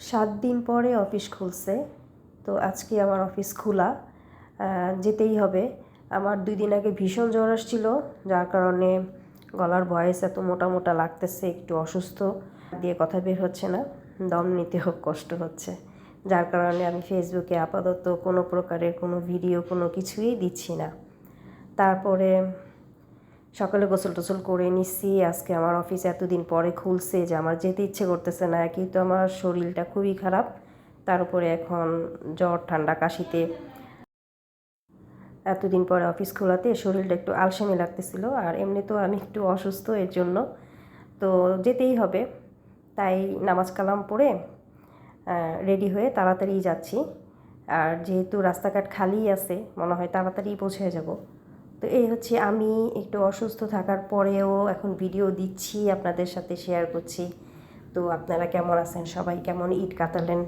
সাত দিন পরে অফিস খুলছে। তো আজকে আমার অফিস খোলা। যেতেই হবে। আমার দুই দিন আগে ভীষণ জ্বর আসছিল, যার কারণে গলার ভয়েস এত মোটা মোটা লাগতেছে, একটু অসুস্থ। দিয়ে কথা বের হচ্ছে না। দম নিতে নিতেও কষ্ট হচ্ছে। যার কারণে আমি ফেসবুকে আপাতত কোনো প্রকারের কোনো ভিডিও, কোনো কিছুই দিচ্ছি না। তারপরে সকালে গোসল টোসল করে নিচ্ছি আজকে আমার অফিস এতদিন পরে খুলছে যে আমার যেতে ইচ্ছে করতেছে না। তো আমার শরীরটা খুবই খারাপ। তার উপরে এখন জ্বর, ঠান্ডা, কাশিতে। এতদিন পরে অফিস খোলাতে শরীরটা একটু আলসেমি লাগতেছিল। আর এমনি তো আমি একটু অসুস্থ এর জন্য। তো যেতেই হবে। তাই নামাজ কালাম পড়ে রেডি হয়ে তাড়াতাড়ি যাচ্ছি। আর যেহেতু রাস্তাঘাট খালি আছে, মনে হয় তাড়াতাড়ি পৌঁছে যাব। তো এই হচ্ছে আমি একটু অসুস্থ থাকার পরেও এখন ভিডিও দিচ্ছি, আপনাদের সাথে শেয়ার করছি। তো আপনারা কেমন আছেন? সবাই কেমন? ঈদ কাটালেন।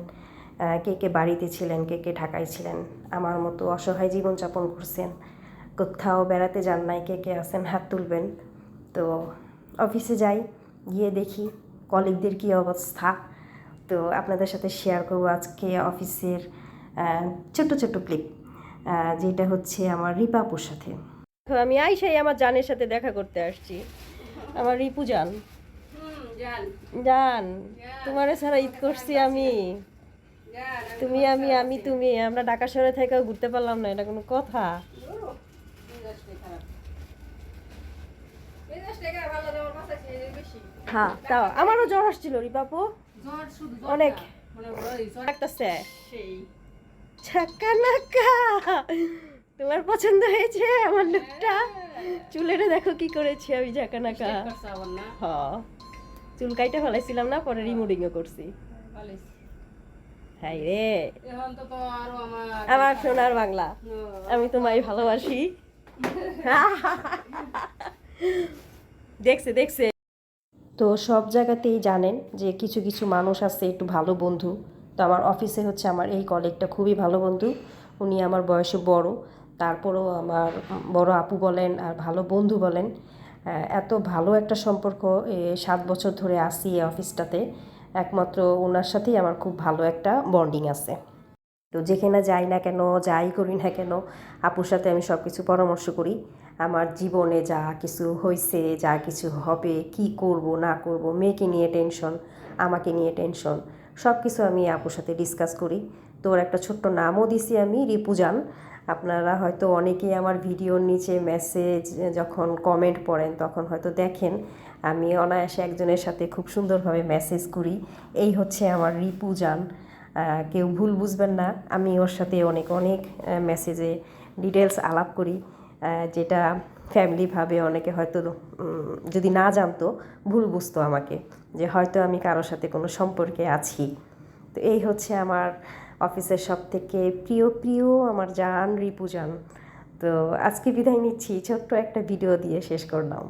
কে কে বাড়িতে ছিলেন? কে কে ঢাকায় ছিলেন? আমার মতো অসহায় জীবনযাপন করছেন। কোথাও বেড়াতে যান নাই, কে কে আছেন? হাত তুলবেন। তো অফিসে যাই, গিয়ে দেখি কলিগদের কী অবস্থা। তো আপনাদের সাথে শেয়ার করব আজকে অফিসের ছোট্ট ছোট্ট ক্লিপ যেটা হচ্ছে আমার রিপাপুর সাথে। আমি আইসাই আমার জানের সাথে দেখা করতে আসছি। আমার রিপু জান। জান তোমার ছাড়া ঈদ করছি আমি। তুমি আমি আমি তুমি আমরা ঢাকা শহরে থেকেও ঘুরতে পারলাম না এটা কোনো কথা। হ্যাঁ তাও আমারও জ্বর আসছিল রিপাপু অনেক। লাগতেছে ছাক্কা নাক্কা তোমার পছন্দ হয়েছে আমার লুকটা চুলেটা দেখো কি করেছি আমি ঝাঁকা নাকা হ্যাঁ চুল কাইটা ফেলাইছিলাম না পরে রিমুডিংও করছি। হাই রে। আমার সোনার বাংলা। আমি তোমায় ভালোবাসি। দেখছে দেখছে। তো সব জায়গাতেই জানেন যে কিছু কিছু মানুষ আছে একটু ভালো বন্ধু। তো আমার অফিসে হচ্ছে আমার এই কলিগটা খুবই ভালো বন্ধু। উনি আমার বয়সে বড়। তারপরেও আমার বড় আপু বলেন আর ভালো বন্ধু বলেন এত ভালো একটা সম্পর্ক সাত বছর ধরে আসি এই অফিসটাতে। একমাত্র ওনার সাথেই আমার খুব ভালো একটা বন্ডিং আছে। তো যেখানে যাই না কেন, যাই করি না কেন, আপুর সাথে আমি সব কিছু পরামর্শ করি। আমার জীবনে যা কিছু হয়েছে যা কিছু হবে, কি করব, না করব, মেয়েকে নিয়ে টেনশন, আমাকে নিয়ে টেনশন সব কিছু আমি আপুর সাথে ডিসকাস করি। তো ওর একটা ছোট্ট নামও দিছি আমি রিপুজান আপনারা হয়তো অনেকেই আমার ভিডিওর নিচে মেসেজ যখন কমেন্ট পড়েন তখন হয়তো দেখেন আমি অনায়াসে একজনের সাথে খুব সুন্দরভাবে মেসেজ করি। এই হচ্ছে আমার রিপুজান আহ, কেউ ভুল বুঝবেন না আমি ওর সাথে অনেক অনেক মেসেজে ডিটেলস আলাপ করি। যেটা ফ্যামিলিভাবে অনেকে হয়তো যদি না জানতো ভুল বুঝতো আমাকে যে হয়তো আমি কারোর সাথে কোনো সম্পর্কে আছি। তো এই হচ্ছে আমার অফিসের সব থেকে প্রিয় প্রিয় আমার জান রিপুজান তো আজকে বিদায় নিচ্ছি, ছোট্ট একটা ভিডিও দিয়ে শেষ করলাম।